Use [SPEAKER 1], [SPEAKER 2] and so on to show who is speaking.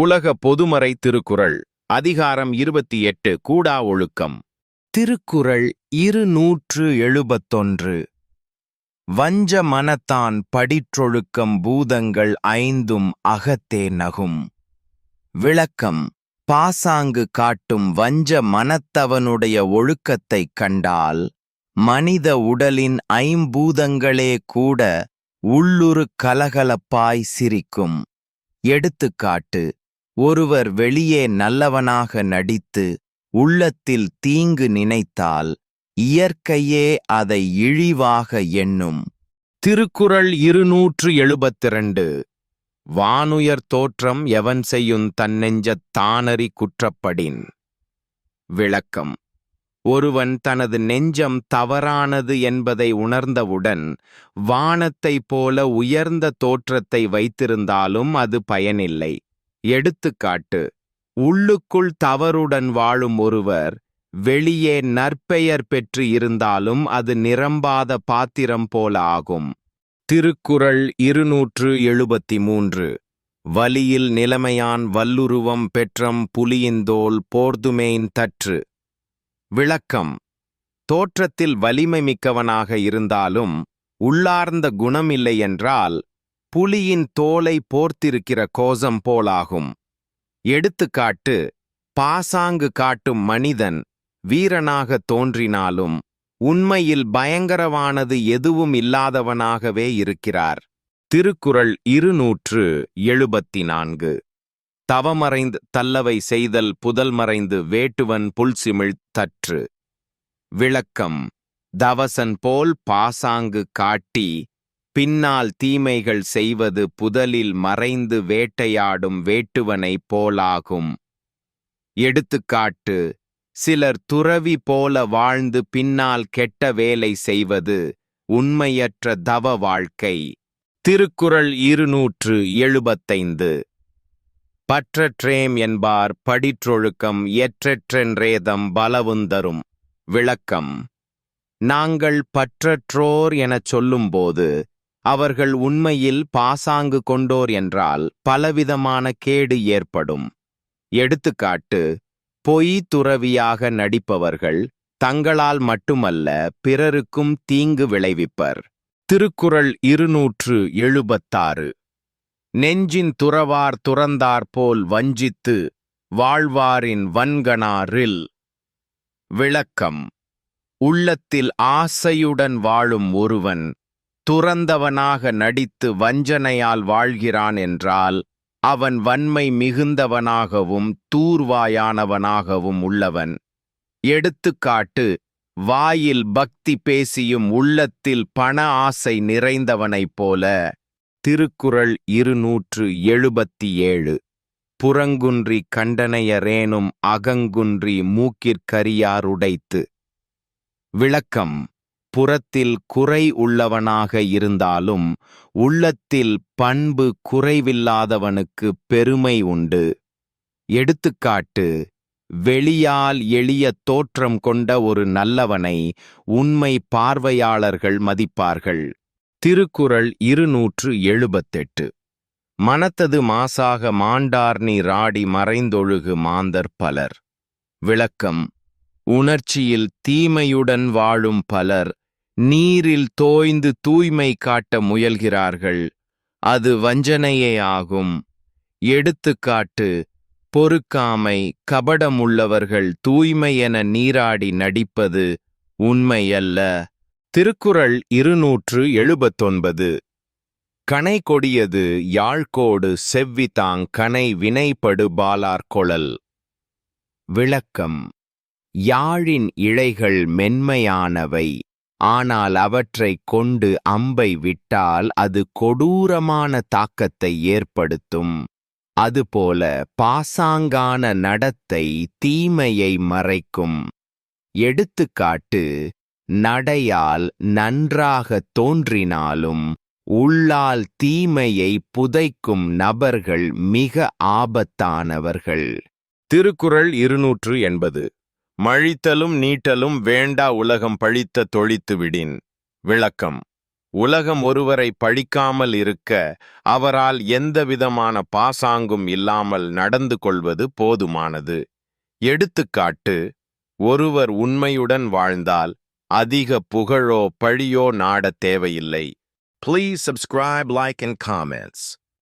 [SPEAKER 1] உலக பொதுமறை திருக்குறள் அதிகாரம் இருபத்தி எட்டு கூடா ஒழுக்கம். திருக்குறள் இருநூற்று எழுபத்தொன்று. வஞ்ச மனத்தான் படிற்றொழுக்கம் பூதங்கள் ஐந்தும் அகத்தே நகும். விளக்கம் பாசாங்கு காட்டும் வஞ்ச மனத்தவனுடைய ஒழுக்கத்தைக் கண்டால் மனித உடலின் ஐம்பூதங்களே கூட உள்ளுரு கலகலப்பாய் சிரிக்கும். எடுத்துக்காட்டு ஒருவர் வெளியே நல்லவனாக நடித்து உள்ளத்தில் தீங்கு நினைத்தால் இயற்கையே அதை இழிவாக எண்ணும். திருக்குறள் இருநூற்று எழுபத்திரண்டு வானுயர் தோற்றம் எவன் செய்யுந் தன்னெஞ்சத் தானறி குற்றப்படின்? விளக்கம். ஒருவன் தனது நெஞ்சம் தவறானது என்பதை உணர்ந்தவுடன் வானத்தைப் போல உயர்ந்த தோற்றத்தை வைத்திருந்தாலும் அது பயனில்லை. எடுத்துக்காட்டு உள்ளுக்குள் தவறுடன் வாழும் ஒருவர் வெளியே நற்பெயர் பெற்று இருந்தாலும் அது நிரம்பாத பாத்திரம் போல ஆகும். திருக்குறள் இருநூற்று எழுபத்தி மூன்று வலியில் நிலைமையான் வல்லுருவம் பெற்றம் புலியிந்தோல் போர்துமேன் தற்று. விளக்கம் தோற்றத்தில் வலிமை மிக்கவனாக இருந்தாலும் உள்ளார்ந்த குணமில்லை என்றால் புலியின் தோலை போர்த்திருக்கிற கோசம் போலாகும். எடுத்துக்காட்டு பாசாங்கு காட்டும் மனிதன் வீரனாக தோன்றினாலும் உண்மையில் பயங்கரவானது எதுவும் இல்லாதவனாகவே இருக்கிறார். திருக்குறள் இருநூற்று எழுபத்தி நான்கு தவமறைந்து தல்லவை செய்தல் புதல் மறைந்து வேட்டுவன் புல்சிமிழ் தற்று. விளக்கம் தவசன் போல் பாசாங்கு காட்டி பின்னால் தீமைகள் செய்வது புதலில் மறைந்து வேட்டையாடும் வேட்டுவனைப் போலாகும். எடுத்துக்காட்டு சிலர் துறவி போல வாழ்ந்து பின்னால் கெட்ட வேலை செய்வது உண்மையற்ற தவ வாழ்க்கை. திருக்குறள் இருநூற்று எழுபத்தைந்து. பற்றற்றேம் என்பார் படிற்றொழுக்கம் எற்றெற்றென்றேதம் பலவுந்தரும். விளக்கம் நாங்கள் பற்றற்றோர் எனச் சொல்லும்போது அவர்கள் உண்மையில் பாசாங்கு கொண்டோர் என்றால் பலவிதமான கேடு ஏற்படும். எடுத்துக்காட்டு பொய் துறவியாக நடிப்பவர்கள் தங்களால் மட்டுமல்ல பிறருக்கும் தீங்கு விளைவிப்பர். திருக்குறள் இருநூற்று எழுபத்தாறு. நெஞ்சின் துறவார் துறந்தார் போல் வஞ்சித்து வாழ்வாரின் வன்கணாரில். விளக்கம் உள்ளத்தில் ஆசையுடன் வாழும் ஒருவன் துறந்தவனாக நடித்து வஞ்சனையால் வாழ்கிறான் என்றால் அவன் வன்மை மிகுந்தவனாகவும் தூர்வாயானவனாகவும் உள்ளவன். எடுத்துக்காட்டு வாயில் பக்தி பேசியும் உள்ளத்தில் பண ஆசை நிறைந்தவனைப் போல திருக்குறள் இருநூற்று எழுபத்தி ஏழு புறங்குன்றி கண்டனையரேனும் அகங்குன்றி மூக்கிற்கரியாருடைத்து. விளக்கம் புறத்தில் குறை உள்ளவனாக இருந்தாலும் உள்ளத்தில் பண்பு குறைவில்லாதவனுக்கு பெருமை உண்டு. எடுத்துக்காட்டு வெளியால் எளிய தோற்றம் கொண்ட ஒரு நல்லவனை உண்மை பார்வையாளர்கள் மதிப்பார்கள். திருக்குறள் இருநூற்று எழுபத்தெட்டு. மனத்தது மாசாக மாண்டார்னி ராடி மறைந்தொழுகு மாந்தர் பலர். விளக்கம் உணர்ச்சியில் தீமையுடன் வாழும் பலர் நீரில் தோய்ந்து தூய்மை காட்ட முயல்கிறார்கள். அது வஞ்சனையே ஆகும். எடுத்துக்காட்டு பொறுக்காமை கபடமுள்ளவர்கள் தூய்மை என நீராடி நடிப்பது உண்மையல்ல. திருக்குறள் இருநூற்று எழுபத்தொன்பது. கனை கொடியது யாழ்கோடு செவ்விதாங் கனை வினைப்படு பாலார்கொழல் விளக்கம். யாழின் இழைகள் மென்மையானவை. ஆனால் அவற்றைக் கொண்டு அம்பை விட்டால் அது கொடூரமான தாக்கத்தை ஏற்படுத்தும். அதுபோல பாசாங்கான நடத்தை தீமையை மறைக்கும். எடுத்துக்காட்டு நடையால் நன்றாக தோன்றினாலும் உள்ளால் தீமையை புதைக்கும் நபர்கள் மிக ஆபத்தானவர்கள். திருக்குறள் இருநூற்று எண்பது. மழித்தலும் நீட்டலும் வேண்டா உலகம் பழித்த தொழித்து விடின். விளக்கம். உலகம் ஒருவரை பழிக்காமல் இருக்க அவரால் எந்தவிதமான பாசாங்கும் இல்லாமல் நடந்து கொள்வது போதுமானது. எடுத்துக்காட்டு ஒருவர் உண்மையுடன் வாழ்ந்தால் அதிக புகழோ பழியோ நாடத் தேவையில்லை. Please subscribe, like, and comments.